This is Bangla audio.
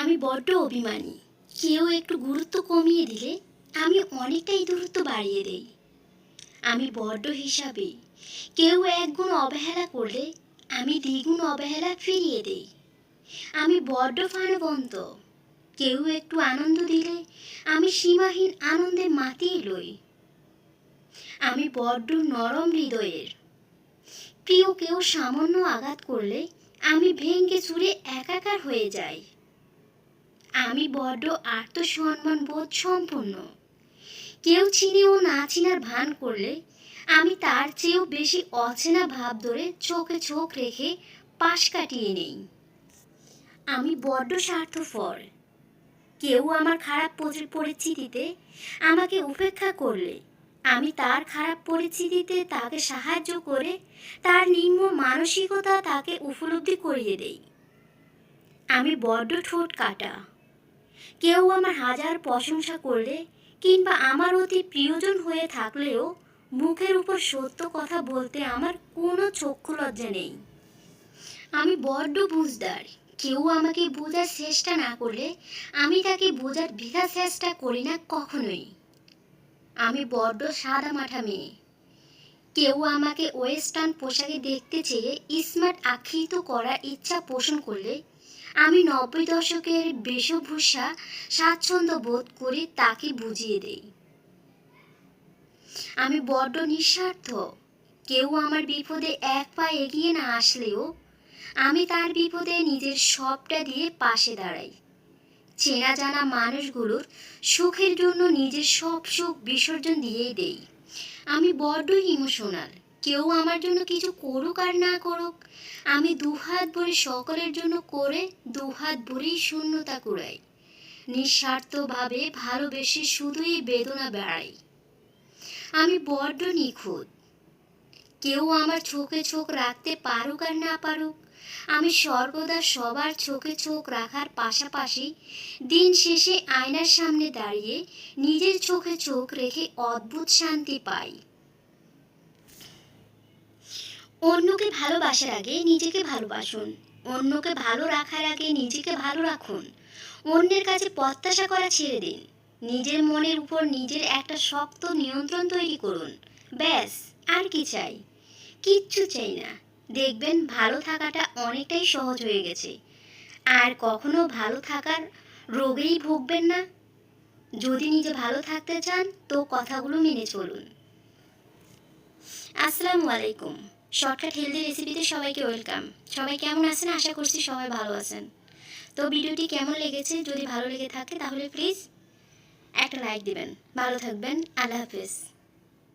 আমি বড্ড অভিমানী। কেউ একটু গুরুত্ব কমিয়ে দিলে আমি অনেকটাই দূরত্ব বাড়িয়ে দেই। আমি বড্ড হিসাবে। কেউ একগুণ অবহেলা করলে আমি দ্বিগুণ অবহেলা ফিরিয়ে দেই। আমি বড্ড ফানবন্ত কেউ একটু আনন্দ দিলে আমি সীমাহীন আনন্দে মাতিয়ে লই। আমি বড্ড নরম হৃদয়ের। প্রিয় কেউ সামান্য আঘাত করলে আমি ভেঙ্গে চুরে একাকার হয়ে যাই। আমি বড্ড আত্মসম্মান বোধ সম্পন্ন। কেউ চিনে ও না চিনার ভান করলে আমি তার চেয়েও বেশি অচেনা ভাব ধরে চোখে চোখ রেখে পাশ কাটিয়ে নেই। আমি বড্ড স্বার্থপর। কেউ আমার খারাপ পরি- পরিস্থিতিতে আমাকে উপেক্ষা করলে আমি তার খারাপ পরিস্থিতিতে তাকে সাহায্য করে তার নিম্ন মানসিকতা তাকে উপলব্ধি করিয়ে দেই। আমি বড্ড ঠোঁট কাটা। কেউ আমার হাজার প্রশংসা করলে কিংবা আমার অতি প্রিয়জন হয়ে থাকলেও মুখের উপর সত্য কথা বলতে আমার কোনো চক্ষু লজ্জা নেই। আমি বড্ড বুঝদার। কেউ আমাকে বোঝার চেষ্টা না করলে আমি তাকে বোঝার বৃথা চেষ্টা করি না কখনোই। আমি বড্ড সাদা মাঠা মেয়ে। কেউ আমাকে ওয়েস্টার্ন পোশাকে দেখতে চেয়ে স্মার্ট আখ্যিত করার ইচ্ছা পোষণ করলে আমি নব্বই দশকের বেশভূষা স্বাচ্ছন্দ্য বোধ করে তাকে বুঝিয়ে দেই। আমি বড্ড নিঃস্বার্থ। কেউ আমার বিপদে এক পা এগিয়ে না আসলেও আমি তার বিপদে নিজের সবটা দিয়ে পাশে দাঁড়াই। চেনা জানা মানুষগুলোর সুখের জন্য নিজের সব সুখ বিসর্জন দিয়েই দেই। আমি বড্ড ইমোশনাল। কেউ আমার জন্য কিছু করুক আর না করুক, আমি দুহাত ভরে সকলের জন্য করে দুহাত ভরেই শূন্যতা কুড়াই। নিঃস্বার্থভাবে ভালোবেসে শুধুই বেদনা বেড়াই। আমি বড্ড নিখুঁত। কেউ আমার চোখে চোখ রাখতে পারুক আর না পারুক, আমি সর্বদা সবার চোখে চোখ রাখার পাশাপাশি দিন শেষে আয়নার সামনে দাঁড়িয়ে নিজের চোখে চোখ রেখে অদ্ভুত শান্তি পাই। অন্যকে ভালোবাসার আগে নিজেকে ভালোবাসুন। অন্যকে ভালো রাখার আগে নিজেকে ভালো রাখুন। অন্যের কাছে প্রত্যাশা করা ছেড়ে দিন। নিজের মনের উপর নিজের একটা শক্ত নিয়ন্ত্রণ তৈরি করুন। ব্যাস, আর কি চাই? কিচ্ছু চাই না। দেখবেন ভালো থাকাটা অনেকটাই সহজ হয়ে গেছে। আর কখনো ভালো থাকার রোগেই ভুগবেন না। যদি নিজে ভালো থাকতে চান, তো কথাগুলো মেনে চলুন। আসসালামু আলাইকুম। শর্টকাট হেলদি রেসিপিতে সবাইকে ওয়েলকাম সবাই কেমন আছেন? আশা করছি সবাই ভালো আছেন। তো ভিডিওটি কেমন লেগেছে? যদি ভালো লেগে থাকে তাহলে প্লিজ একটা লাইক দিবেন। ভালো থাকবেন। আল্লাহ হাফেজ।